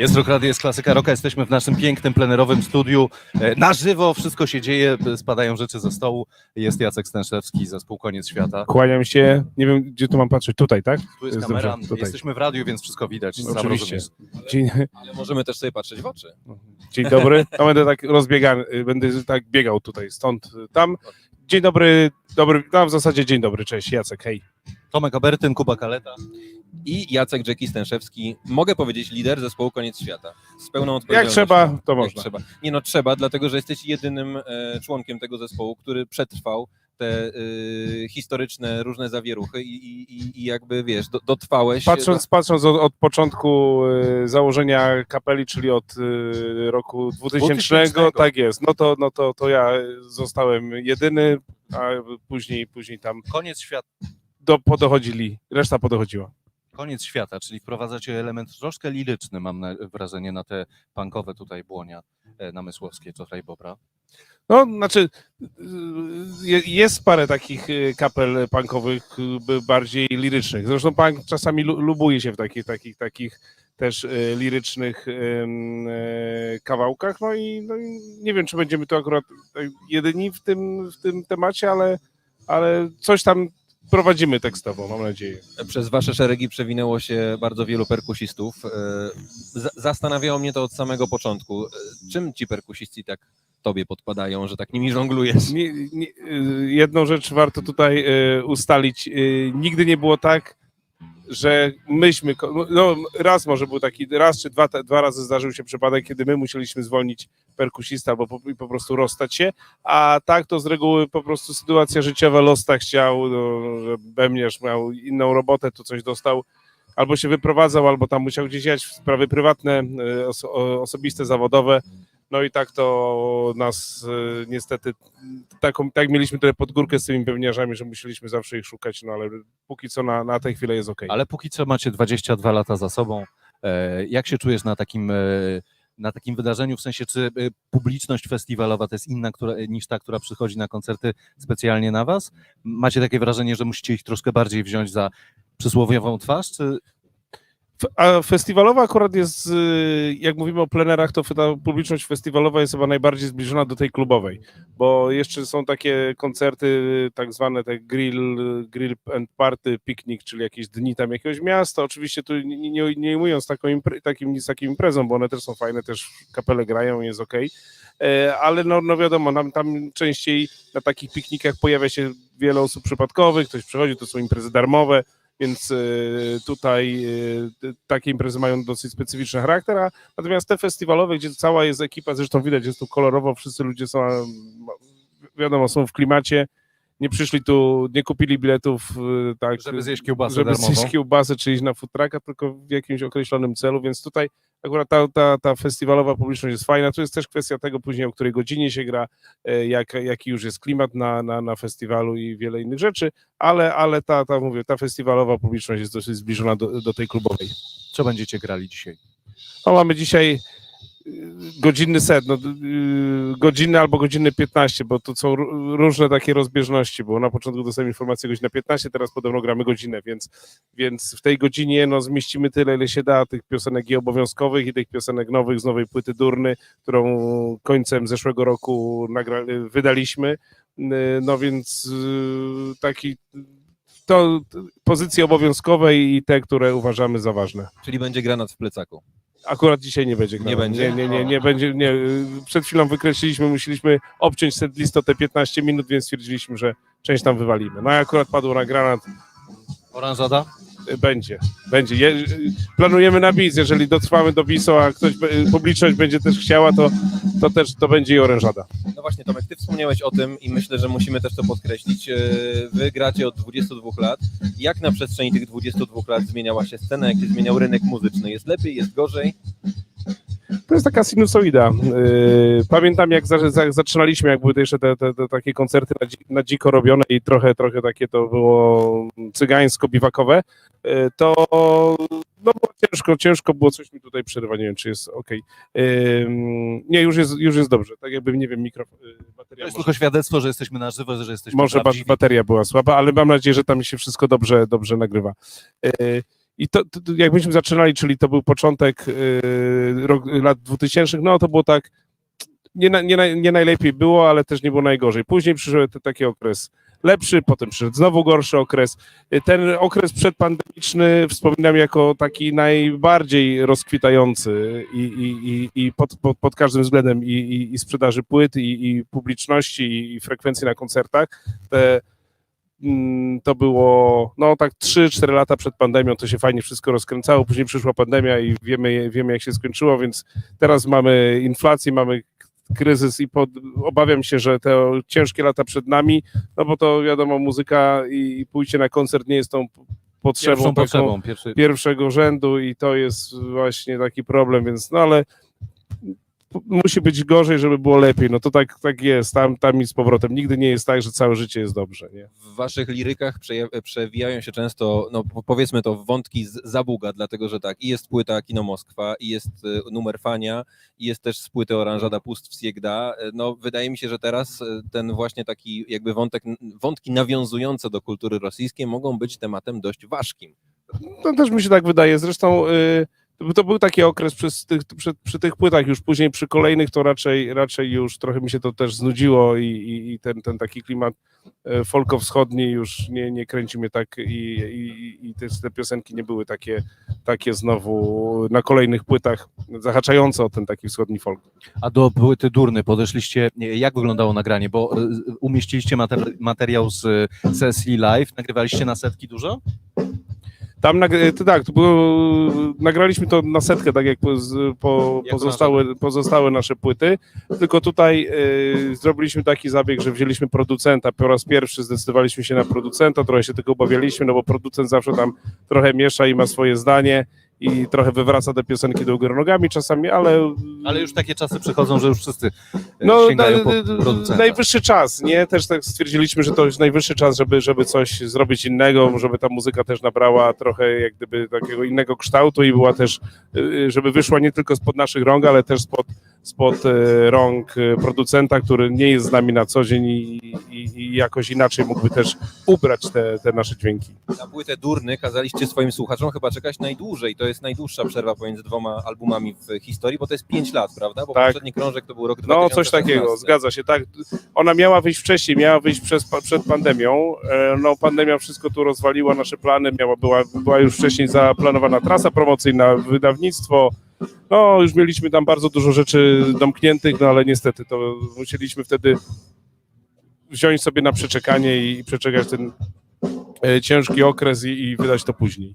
Jest Rock Radio, jest klasyka rocka, jesteśmy w naszym pięknym plenerowym studiu. E, Na żywo wszystko się dzieje, e, spadają rzeczy ze stołu. Jest Jacek Stęszewski, zespół Koniec Świata. Kłaniam się, nie wiem gdzie tu mam patrzeć, tutaj, tak? Tu jest Jest kamera, dobrze, jesteśmy w radiu, więc wszystko widać. sam Oczywiście. rozumiesz. Dzień, Ale możemy też sobie patrzeć w oczy. dzień dobry, no będę tak rozbiegany, będę tak biegał tutaj, stąd, tam. Dzień dobry, dobry, no w zasadzie dzień dobry, cześć, Jacek, hej. Tomek Abertyn, Kuba Kaleta. I Jacek Jackie Stęszewski, mogę powiedzieć lider zespołu Koniec Świata. Z pełną Jak odpowiedzialnością. trzeba, to Jak można. trzeba. Nie no, trzeba, dlatego że jesteś jedynym e, członkiem tego zespołu, który przetrwał te e, historyczne różne zawieruchy i, i, i- jakby wiesz, do, dotrwałeś. Patrząc, patrząc od, od początku y, założenia kapeli, czyli od y, roku 2000, 2000. tak jest, no to, no to, to ja zostałem jedyny, a później, później tam Koniec świata. Do, podochodzili, reszta podochodziła. Koniec świata, czyli wprowadzacie element troszkę liryczny, mam na, wrażenie, na te punkowe tutaj błonia e, namysłowskie, Czofraj Bobra. No, znaczy, je- jest parę takich y, kapel punkowych y, bardziej lirycznych. Zresztą punk czasami lu- lubuje się w takich, takich, takich też y, lirycznych y, kawałkach. No i, no i nie wiem, czy będziemy tu akurat jedyni w tym, w tym temacie, ale, ale coś tam prowadzimy tekstowo, mam nadzieję. Przez wasze szeregi przewinęło się bardzo wielu perkusistów. E, za- Zastanawiało mnie to od samego początku. E, Czym ci perkusiści tak tobie podpadają, że tak nimi żonglujesz? Nie, nie, y, jedną rzecz warto tutaj ustalić. Nigdy nie było tak, że myśmy, ko- no raz może był taki, raz czy dwa, dwa razy zdarzył się przypadek, kiedy my musieliśmy zwolnić perkusista albo po, po prostu rozstać się, a tak to z reguły po prostu sytuacja życiowa, los tak chciał, no, że Bemniarz miał inną robotę, to coś dostał, albo się wyprowadzał, albo tam musiał gdzieś jechać w sprawy prywatne, y, oso, osobiste, zawodowe, no i tak to nas y, niestety, taką, tak mieliśmy trochę pod górkę z tymi pewniarzami, że musieliśmy zawsze ich szukać, no ale póki co na, na tę chwilę jest ok. Ale póki co macie 22 lata za sobą. E, Jak się czujesz na takim, e, na takim wydarzeniu? W sensie, czy e, publiczność festiwalowa to jest inna która, niż ta, która przychodzi na koncerty specjalnie na was? Macie takie wrażenie, że musicie ich troszkę bardziej wziąć za przysłowiową twarz? Czy A festiwalowa akurat jest, y, jak mówimy o plenerach, to ta publiczność festiwalowa jest chyba najbardziej zbliżona do tej klubowej, bo jeszcze są takie koncerty, tak zwane te grill, grill and party, piknik, czyli jakieś dni tam jakiegoś miasta. Oczywiście tu nie, nie, nie ujmując taką impre, takim, z takim imprezą, bo one też są fajne, też kapele grają, jest ok. Ale no, no wiadomo, nam tam częściej na takich piknikach pojawia się wiele osób przypadkowych, ktoś przychodzi, to są imprezy darmowe, więc y, tutaj t- takie imprezy mają dosyć specyficzny charakter, a natomiast te festiwalowe, gdzie cała jest ekipa, zresztą widać, jest tu kolorowo, wszyscy ludzie są, wiadomo, są w klimacie, nie przyszli tu, nie kupili biletów, y, tak, żeby zjeść kiełbasę żeby darmową? zjeść kiełbasę czy iść na food trucka, tylko w jakimś określonym celu, więc tutaj akurat ta, ta, ta festiwalowa publiczność jest fajna. To jest też kwestia tego później, o której godzinie się gra, e, jak, jaki już jest klimat na, na, na festiwalu i wiele innych rzeczy, ale, ale ta, ta, mówię, ta festiwalowa publiczność jest dosyć zbliżona do, do tej klubowej. Co będziecie grali dzisiaj? No, mamy dzisiaj godzinny set, no, y, godzinny albo godzinny 15, bo to są ró- różne takie rozbieżności, bo na początku dostałem informację godzina 15, teraz podobno gramy godzinę, więc, więc w tej godzinie no, zmieścimy tyle, ile się da, tych piosenek i obowiązkowych i tych piosenek nowych z nowej płyty Durny, którą końcem zeszłego roku wydaliśmy, Y, no więc y, taki to pozycje obowiązkowe i te, które uważamy za ważne. Czyli będzie granat w plecaku. Akurat dzisiaj nie będzie. Nie grał. będzie? Nie, nie, nie, nie będzie. Nie. Przed chwilą wykreśliliśmy, musieliśmy obciąć setlist o te 15 minut, więc stwierdziliśmy, że część tam wywalimy. No i akurat padło na granat. Oranżada? Będzie, będzie. Je, planujemy na bis. Jeżeli dotrwamy do bisu, a ktoś, publiczność będzie też chciała, to, to też to będzie i orężada. No właśnie, Tomek, ty wspomniałeś o tym i myślę, że musimy też to podkreślić. E, Wy gracie od 22 lat. Jak na przestrzeni tych 22 lat zmieniała się scena, jak się zmieniał rynek muzyczny? Jest lepiej, jest gorzej? To jest taka sinusoida. Yy, Pamiętam, jak za, za, zaczynaliśmy, jak były jeszcze te, te, te takie koncerty na, dzi- na dziko robione i trochę, trochę takie to było cygańsko-biwakowe, yy, to no było ciężko, ciężko było, coś mi tutaj przerywa, nie wiem, czy jest ok. Nie, już jest, już jest dobrze, tak jakby, nie wiem, mikro, yy, To bateria jest może, tylko świadectwo, że jesteśmy na żywo, że jesteśmy może prawdziwi. bateria była słaba, ale mam nadzieję, że tam mi się wszystko dobrze, dobrze nagrywa. I to, to, to jak myśmy zaczynali, czyli to był początek yy, rok, lat 2000, no to było tak, nie, na- nie, naj- nie najlepiej było, ale też nie było najgorzej. Później przyszedł taki okres lepszy, potem przyszedł znowu gorszy okres. Y, Ten okres przedpandemiczny wspominam jako taki najbardziej rozkwitający i, i, i, pod, pod, pod każdym względem i, i, i sprzedaży płyt, i, publiczności, i, frekwencji na koncertach. Te, to było no tak 3-4 lata przed pandemią, to się fajnie wszystko rozkręcało, później przyszła pandemia i wiemy, wiemy jak się skończyło, więc teraz mamy inflację, mamy kryzys i pod, obawiam się, że te ciężkie lata przed nami, no bo to wiadomo, muzyka i, i pójście na koncert nie jest tą potrzebą, potrzebą. Pierwszy, pierwszego rzędu i to jest właśnie taki problem, więc no ale musi być gorzej, żeby było lepiej, no to tak, tak jest, tam, tam i z powrotem. Nigdy nie jest tak, że całe życie jest dobrze, nie? W waszych lirykach przewijają się często, no po- powiedzmy to, wątki z Zabuga, dlatego że tak, i jest płyta Kino Moskwa, i jest y, numer Fania, i jest też z płyty Oranżada Pust w Siegda. Y, No wydaje mi się, że teraz y, ten właśnie taki jakby wątek, wątki nawiązujące do kultury rosyjskiej mogą być tematem dość ważkim. No też mi się tak wydaje, zresztą y, to- był taki okres przy tych, przy, przy tych płytach, już później przy kolejnych to raczej, raczej już trochę mi się to też znudziło i, i, i ten, ten taki klimat y, folkowschodni już nie, nie kręci mnie tak i, i, i te, te piosenki nie były takie, takie znowu na kolejnych płytach zahaczające o ten taki wschodni folk. A do płyty Durny podeszliście, jak wyglądało nagranie? Bo e, umieściliście mater, materiał z e, sesji live, nagrywaliście na setki dużo? Tam nag- to tak, to było, nagraliśmy to na setkę, tak jak po, pozostałe, pozostałe nasze płyty, tylko tutaj y, zrobiliśmy taki zabieg, że wzięliśmy producenta, po raz pierwszy zdecydowaliśmy się na producenta, trochę się tego obawialiśmy, no bo producent zawsze tam trochę miesza i ma swoje zdanie i trochę wywraca te piosenki do góry nogami czasami, ale... Ale już takie czasy przychodzą, że już wszyscy e, No, sięgają na- po na- producenta. najwyższy czas, nie? Też tak stwierdziliśmy, że to jest najwyższy czas, żeby, żeby coś zrobić innego, żeby ta muzyka też nabrała trochę jak gdyby takiego innego kształtu i była też, y, żeby wyszła nie tylko spod naszych rąk, ale też spod, spod e, rąk e, producenta, który nie jest z nami na co dzień i, i, i jakoś inaczej mógłby też ubrać te, te nasze dźwięki. Na płytę Durny kazaliście swoim słuchaczom chyba czekać najdłużej. To jest najdłuższa przerwa pomiędzy dwoma albumami w historii, bo to jest 5 lat, prawda? Bo Tak. poprzedni krążek to był rok 2016. No, coś takiego, zgadza się, tak. Ona miała wyjść wcześniej, miała wyjść przez, przed pandemią. E, No, pandemia wszystko tu rozwaliła, nasze plany, miała, była, była już wcześniej zaplanowana trasa promocyjna, wydawnictwo. No, już mieliśmy tam bardzo dużo rzeczy domkniętych, no ale niestety to musieliśmy wtedy wziąć sobie na przeczekanie i przeczekać ten e, ciężki okres i, i wydać to później.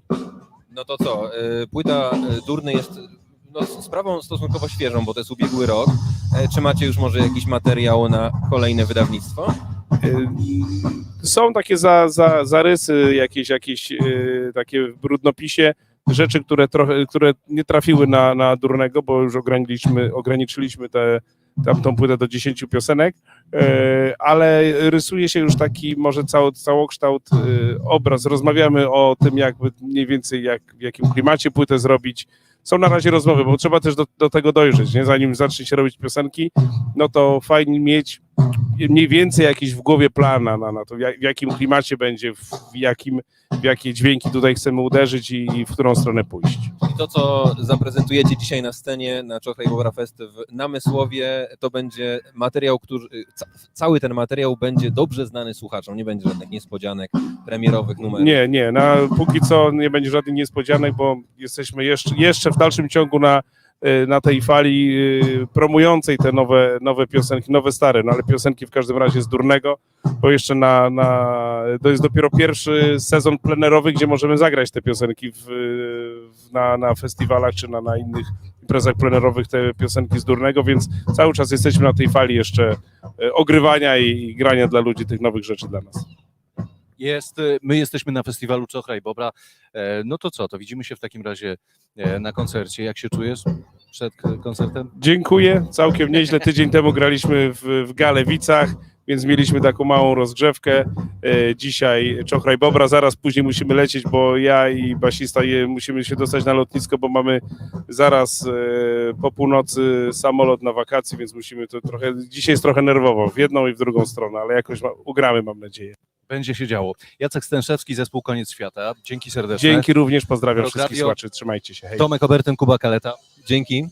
No to co, y, płyta y, Durny jest no, sprawą stosunkowo świeżą, bo to jest ubiegły rok. E, Czy macie już może jakiś materiał na kolejne wydawnictwo? Są takie za, za, zarysy, jakieś, jakieś takie w brudnopisie, rzeczy, które, trochę, które nie trafiły na, na Durnego, bo już ograniczyliśmy, ograniczyliśmy tę tamtą płytę do 10 piosenek, y, ale rysuje się już taki może cało, całokształt y, obraz. Rozmawiamy o tym, jakby mniej więcej jak, w jakim klimacie płytę zrobić. Są na razie rozmowy, bo trzeba też do, do tego dojrzeć, nie? zanim zacznie się robić piosenki, no to fajnie mieć mniej więcej jakiś w głowie plan na, na, to, w jak- w jakim klimacie będzie, w, w, jakim, w jakie dźwięki tutaj chcemy uderzyć i, i w którą stronę pójść. I to, co zaprezentujecie dzisiaj na scenie na Czochraj Bobra Fest w Namysłowie, to będzie materiał, który, ca, cały ten materiał będzie dobrze znany słuchaczom, nie będzie żadnych niespodzianek, premierowych numerów. Nie, nie, na, póki co nie będzie żadnych niespodzianek, bo jesteśmy jeszcze, jeszcze w dalszym ciągu na, y, na tej fali y, promującej te nowe, nowe piosenki, nowe stare, no ale piosenki w każdym razie z Durnego, bo jeszcze na, na, to jest dopiero pierwszy sezon plenerowy, gdzie możemy zagrać te piosenki w, w, na, na festiwalach czy na, na innych imprezach plenerowych, te piosenki z Durnego, więc cały czas jesteśmy na tej fali jeszcze y, ogrywania i, i grania dla ludzi tych nowych rzeczy dla nas. Jest, y, my jesteśmy na festiwalu Czochraj Bobra. E, No to co, to widzimy się w takim razie e, na koncercie. Jak się czujesz przed koncertem? Dziękuję, całkiem nieźle. Tydzień temu graliśmy w, w Galewicach, więc mieliśmy taką małą rozgrzewkę. E, Dzisiaj Czochraj Bobra, zaraz później musimy lecieć, bo ja i basista musimy się dostać na lotnisko, bo mamy zaraz po północy samolot na wakacje, więc musimy to trochę, dzisiaj jest trochę nerwowo, w jedną i w drugą stronę, ale jakoś ugramy, mam nadzieję. Będzie się działo. Jacek Stęszewski, zespół Koniec Świata. Dzięki serdecznie. Dzięki również, pozdrawiam wszystkich Radio. słuchaczy, trzymajcie się, hej. Tomek Obertyn, Kuba Kaleta. Dzięki.